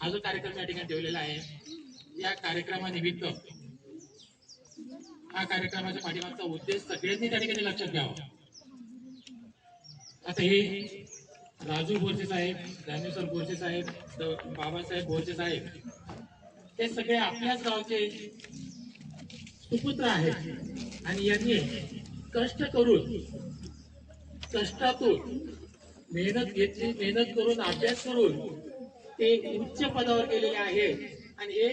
हा जो कार्यक्रम या ठिकाणी ठेवलेला आहे या कार्यक्रमानिमित्त हा कार्यक्रमाच्या पाठीमागचा उद्देश सगळ्यांनी त्या ठिकाणी लक्षात घ्यावा. आता हे राजू बोरसे साहेब ज्ञानेश्वर बोरसे साहेब बाबासाहेब बोरसे साहेब हे सगळे आपल्याच गावचे सुपुत्र आहेत. आणि यांनी कष्ट करून कष्टातून मेहनत घेतली मेहनत करून अभ्यास करून ते उच्च पदावर गेलेले आहेत आणि हे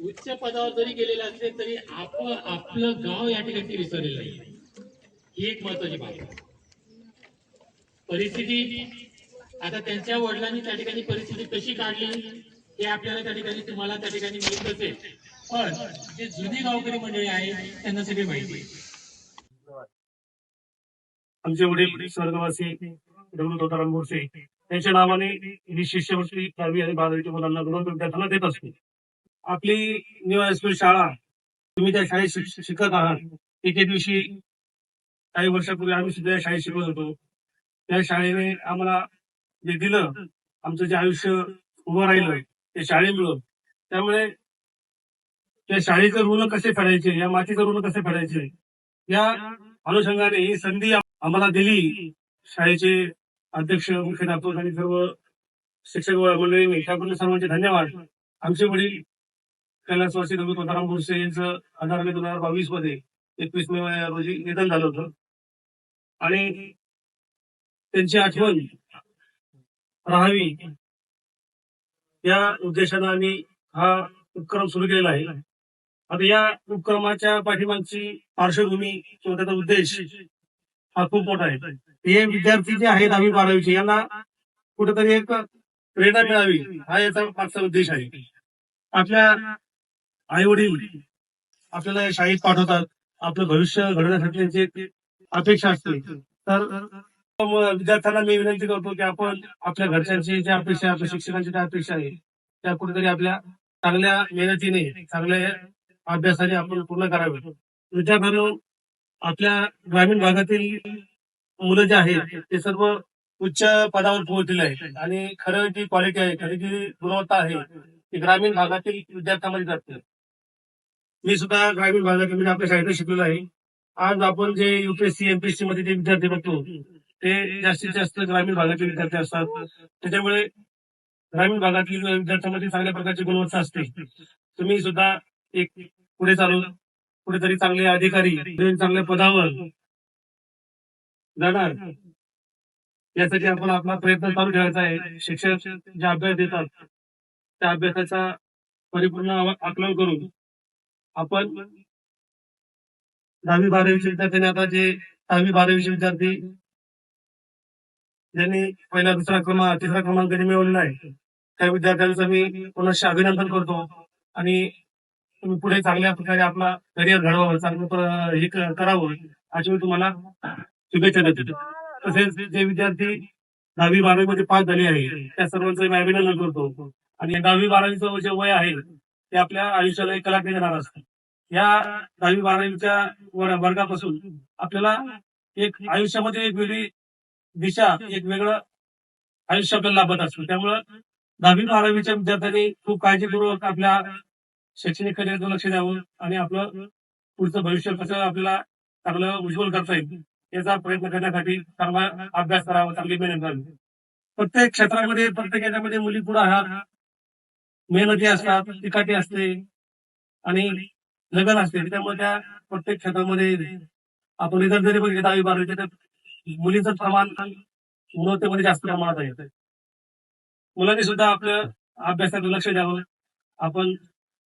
उच्च पदावर जरी गेलेले असले तरी आप आपलं गाव या ठिकाणी विसरलेलं नाही ही एक महत्वाची बाब परिस्थिती आता त्यांच्या वडिलांनी त्या ठिकाणी परिस्थिती कशी काढली हे आपल्याला त्या ठिकाणी तुम्हाला त्या ठिकाणी माहीत असेल पण जे जुनी गावकरी मंडळी आहे त्यांना सगळे माहिती आमचे वडील स्वर्गवासी दगडू तोताराम बोरसे त्यांच्या नावाने ही शिष्यवृत्ती दहावी आणि बारावीच्या मुलांना दोन विद्यार्थ्यांना देत असतो. आपली न्यू हायस्कूल शाळा तुम्ही त्या शाळेत शिकत आहात. एके दिवशी काही वर्षापूर्वी आम्ही सुद्धा या शाळेत शिकत होतो. त्या शाळेने आम्हाला जे दिलं आमचं जे आयुष्य उभं राहिलं ते शाळेमुळं त्यामुळे त्या शाळेचं ऋण कसे फेडायचे या मातीचं ऋण कसे फेडायचे या अनुषंगाने ही संधी आम्हाला दिली. शाळेचे अध्यक्ष मुख्याध्यापक आणि सर्व शिक्षक मंडळींनी त्याबद्दल सर्वांचे धन्यवाद. आमचे वडील कैलासवासी रवी तुकाराम भोसे यांचं आधार दोन हजार बावीसमध्ये एकवीस मे रोजी निधन झालं होतं. आणि त्यांची आठवण राहावी या उद्देशानं आम्ही हा उपक्रम सुरू केलेला आहे. आता या उपक्रमाच्या पाठिंबाची पार्श्वभूमी किंवा त्याचा उद्देश हा खूप मोठा आहे. हे विद्यार्थी जे आहेत दहावी बारावीचे यांना कुठेतरी एक प्रेरणा मिळावी हा याचा मागचा उद्देश आहे. आपल्या आई वडील आपल्याला शाळेत पाठवतात आपलं भविष्य घडवण्यासाठी त्यांची अपेक्षा असते. तर मग विद्यार्थ्यांना मी विनंती करतो की आपण आपल्या घरच्यांची ज्या अपेक्षा आहे, आपल्या शिक्षकांची ज्या अपेक्षा आहे त्या कुठेतरी आपल्या चांगल्या मेहनतीने चांगल्या अभ्यासाने आपण पूर्ण करावे. विद्यार्थ्यांना आपल्या ग्रामीण भागातील मुलं जे आहेत ते सर्व उच्च पदावर पोहोचलेले आहेत. आणि खरं जी क्वालिटी आहे खरी जी गुणवत्ता आहे ती ग्रामीण भागातील विद्यार्थ्यांमध्ये जाते. मी सुद्धा ग्रामीण भागातील म्हणजे आपल्या शाळेत शिकलेलो आहे. आज आपण जे युपीएससी एमपीएससी मध्ये जे विद्यार्थी बघतो ते जास्तीत जास्त ग्रामीण भागातील विद्यार्थी असतात. त्याच्यामुळे ग्रामीण भागातील विद्यार्थ्यांमध्ये चांगल्या प्रकारची गुणवत्ता असते. तुम्ही सुद्धा एक पुढे चालू कुठेतरी चांगले अधिकारी चांगल्या पदावर जाणार. यासाठी आपण आपला प्रयत्न चालू ठेवायचा आहे. शिक्षक जे अभ्यास देतात त्या अभ्यासाचा परिपूर्ण आकलन करून आपण दहावी बारावीचे विद्यार्थ्यांनी आता जे दहावी बारावीचे विद्यार्थी ज्यांनी पहिला दुसरा क्रमांक तिसरा क्रमांक मिळवलेला आहे त्या विद्यार्थ्यांचं मी पुनश्च अभिनंदन करतो. आणि तुम्ही पुढे चांगल्या प्रकारे आपला करिअर घडवावं चांगलं हे करावं अशी मी तुम्हाला शुभेच्छा देतो. तसेच जे विद्यार्थी दहावी बारावी मध्ये पास झाले आहे त्या सर्वांचं मी अभिनंदन करतो. आणि दहावी बारावीचं जे वय आहे ते आपल्या आयुष्याला एक कलाटणी देणार असतं. या दहावी बारावीच्या वर्गापासून आपल्याला एक आयुष्यामध्ये एक वेगळी दिशा एक वेगळं आयुष्य आपल्याला लाभत असतो. त्यामुळं दहावी बारावीच्या विद्यार्थ्यांनी खूप काळजीपूर्वक आपल्या शैक्षणिक करिअरकडे लक्ष द्यावं आणि आपलं पुढचं भविष्य कसं आपल्याला चांगलं उज्ज्वल करता येईल याचा प्रयत्न करण्यासाठी चांगला अभ्यास करावा चांगली मेहनत करावी. प्रत्येक क्षेत्रामध्ये प्रत्येक याच्यामध्ये मुली पुढे आहात मेहनती असतात तिकाटी असते आणि लगन असते. त्यामुळे त्या प्रत्येक क्षेत्रामध्ये आपण इतर जरी बघितले दहावी बारावीचे तर मुलींचं प्रमाण गुणवत्तेमध्ये जास्त प्रमाणात आहे. मुलांनी सुद्धा आपल्या अभ्यासाकडे लक्ष द्यावं. आपण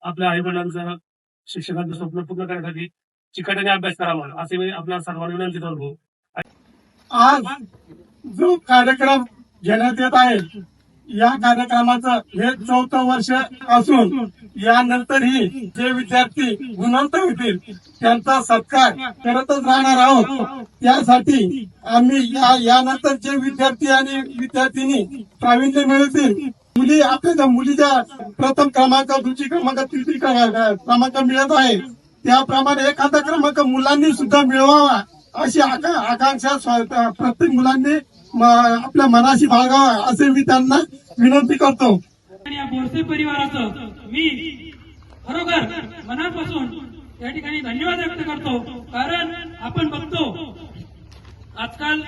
आपल्या आई वडिलांचं शिक्षकांचं स्वप्न पूर्ण करण्यासाठी चिकटाने अभ्यास करावा. असे मी आपल्या सर्वांना विनंती करतो. आज जो कार्यक्रम घेण्यात येत आहे या कार्यक्रमाचं हे चौथं वर्ष असून यानंतरही जे विद्यार्थी गुणवंत होतील त्यांचा सत्कार करतच राहणार आहोत. त्यासाठी आम्ही या यानंतर जे विद्यार्थी आणि विद्यार्थिनी प्रावीण्य मिळतील मुली आपल्या मुलीच्या प्रथम क्रमांक दुसरी क्रमांक तिसरी क्रमांक मिळत आहे त्याप्रमाणे एखादा क्रमांक मुलांनी सुद्धा मिळवावा अशी आकांक्षा प्रत्येक मुलांनी आपल्या मनाशी बाळगावा असे मी त्यांना विनंती करतो. या बोरसे परिवाराचं मी खरोखर मनापासून या ठिकाणी धन्यवाद व्यक्त करतो कारण आपण बघतो आजकाल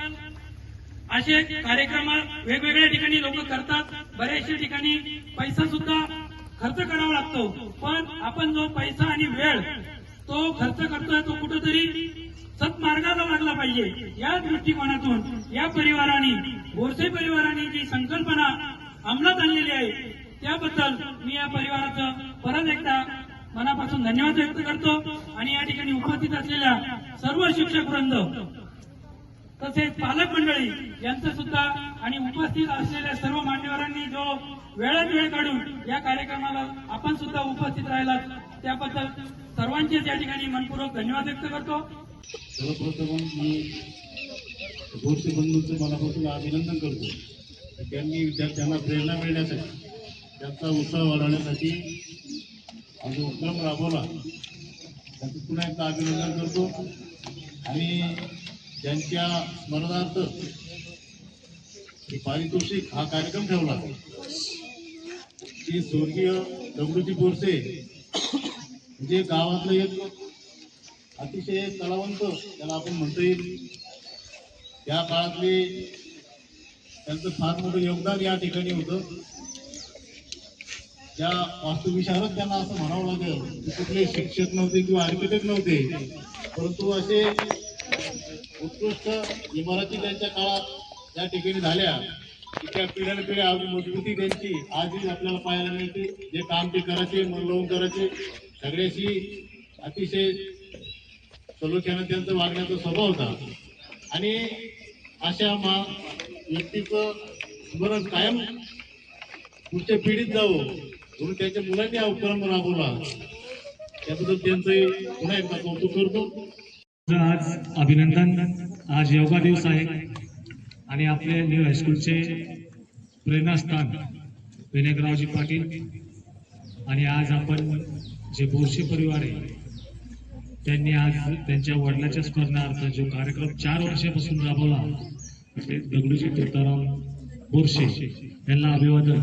असे कार्यक्रम वेगवेगळ्या ठिकाणी लोक करतात. बऱ्याचशा ठिकाणी पैसा सुद्धा खर्च करावा लागतो. पण आपण जो पैसा आणि वेळ तो खर्च करतोय तो कुठेतरी सत्मार्गाला लागला पाहिजे. या दृष्टिकोनातून या परिवाराने बोरसे परिवाराने जी संकल्पना अंमलात आणलेली आहे त्याबद्दल मी या परिवाराचं परत एकदा मनापासून धन्यवाद व्यक्त करतो. आणि या ठिकाणी उपस्थित असलेल्या सर्व शिक्षक वृंद तसेच पालक मंडळी यांचं सुद्धा आणि उपस्थित असलेल्या सर्व मान्यवरांनी जो वेळात वेळ काढून या कार्यक्रमाला आपण सुद्धा उपस्थित राहिला त्याबद्दल सर्वांचेच या ठिकाणी मनपूर्वक धन्यवाद व्यक्त करतो. सर्वप्रथम मी गोडसे बंधूंचं मनापासून अभिनंदन करतो. त्यांनी विद्यार्थ्यांना प्रेरणा मिळण्यासाठी त्यांचा उत्साह वाढवण्यासाठी हा उपक्रम राबवला. त्याचं पुन्हा एकदा अभिनंदन करतो. आणि त्यांच्या स्मरणार्थ पारितोषिक हा कार्यक्रम ठेवला. की स्वर्गीय दगडूजी बोरसे जे गावातलं एक अतिशय कलावंत त्याला आपण म्हणता येईल त्या काळातले त्यांचं फार मोठं योगदान या ठिकाणी होतं. त्या वास्तुविशारद त्यांना असं म्हणावं लागेल की कुठले शिक्षक नव्हते किंवा आर्किटेक्ट नव्हते परंतु असे उत्कृष्ट इमारती त्यांच्या काळात या ठिकाणी झाल्या. त्या पिढ्याने पिढ्या अजून मजबूती त्यांची आजही आपल्याला पाहायला मिळते. जे काम ते करायचे मन लावून करायचे सगळ्याशी अतिशय सलोख्यानं त्यांचा वागण्याचा स्वभाव होता. आणि अशा मा व्यक्तीचं स्मरण कायम पुढच्या पिढीत जावं म्हणून त्यांच्या मुलांनी हा उपक्रम राबवला. त्याबद्दल त्यांचं पुन्हा एकदा कौतुक करतो. आज अभिनंदन. आज योगा दिवस आहे. आणि आपले न्यू हायस्कूलचे प्रेरणास्थान विनायकरावजी पाटील. आणि आज आपण जे बोरशी परिवार आहे त्यांनी आज त्यांच्या वडिलाच्या स्मरणार्थ जो कार्यक्रम चार वर्षापासून राबवला दगडूजी तुकाराम बोरशे. यांना अभिवादन.